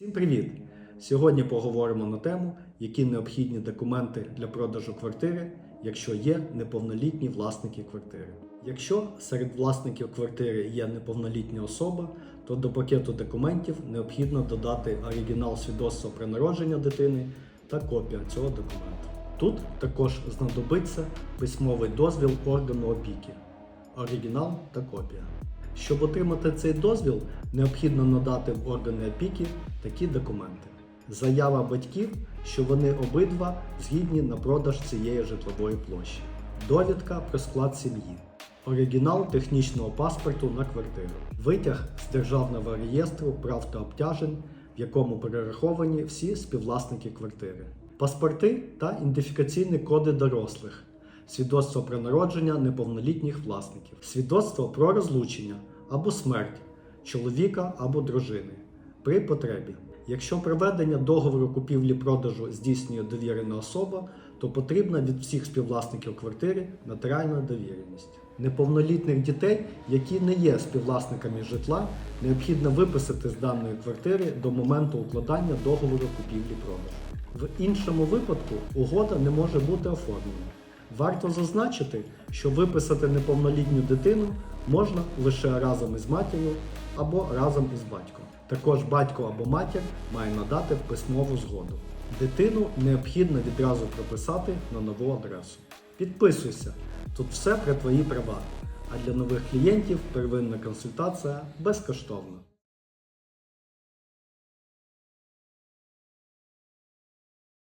Всім привіт! Сьогодні поговоримо на тему, які необхідні документи для продажу квартири, якщо є неповнолітні власники квартири. Якщо серед власників квартири є неповнолітня особа, то до пакету документів необхідно додати оригінал свідоцтва про народження дитини та копія цього документу. Тут також знадобиться письмовий дозвіл органу опіки, оригінал та копія. Щоб отримати цей дозвіл, необхідно надати в органи опіки такі документи: заява батьків, що вони обидва згідні на продаж цієї житлової площі, довідка про склад сім'ї, оригінал технічного паспорту на квартиру, витяг з державного реєстру прав та обтяжень, в якому перераховані всі співвласники квартири, паспорти та ідентифікаційні коди дорослих свідоцтво про народження неповнолітніх власників, свідоцтво про розлучення або смерть чоловіка або дружини при потребі. Якщо проведення договору купівлі-продажу здійснює довірена особа, то потрібна від всіх співвласників квартири нотаріальна довіреність. Неповнолітних дітей, які не є співвласниками житла, необхідно виписати з даної квартири до моменту укладання договору купівлі-продажу. В іншому випадку угода не може бути оформлена. Варто зазначити, що виписати неповнолітню дитину можна лише разом із матір'ю або разом із батьком. Також батько або матір має надати письмову згоду. Дитину необхідно відразу прописати на нову адресу. Підписуйся, тут все про твої права. А для нових клієнтів первинна консультація безкоштовна.